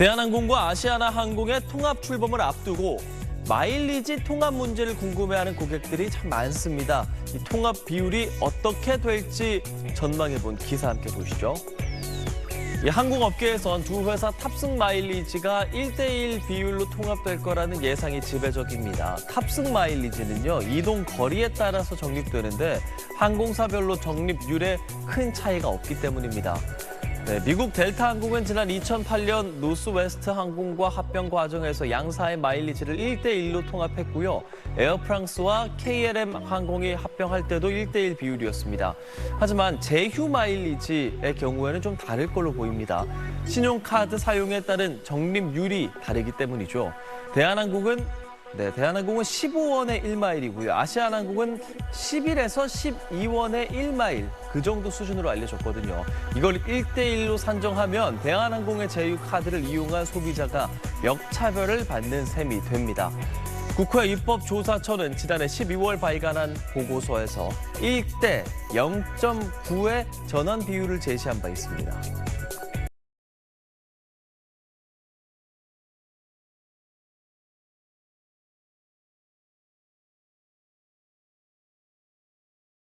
대한항공과 아시아나항공의 통합 출범을 앞두고 마일리지 통합 문제를 궁금해하는 고객들이 참 많습니다. 이 통합 비율이 어떻게 될지 전망해본 기사 함께 보시죠. 이 항공업계에선 두 회사 탑승 마일리지가 1대1 비율로 통합될 거라는 예상이 지배적입니다. 탑승 마일리지는요, 이동 거리에 따라서 적립되는데 항공사별로 적립률에 큰 차이가 없기 때문입니다. 네, 미국 델타 항공은 지난 2008년 노스웨스트 항공과 합병 과정에서 양사의 마일리지를 1대1로 통합했고요. 에어프랑스와 KLM 항공이 합병할 때도 1대1 비율이었습니다. 하지만 제휴 마일리지의 경우에는 좀 다를 걸로 보입니다. 신용카드 사용에 따른 적립률이 다르기 때문이죠. 대한항공은 네, 대한항공은 15원에 1마일이고요. 아시아나항공은 11에서 12원에 1마일 그 정도 수준으로 알려졌거든요. 이걸 1대1로 산정하면 대한항공의 제휴 카드를 이용한 소비자가 역차별을 받는 셈이 됩니다. 국회 입법조사처는 지난해 12월 발간한 보고서에서 1대 0.9의 전환 비율을 제시한 바 있습니다.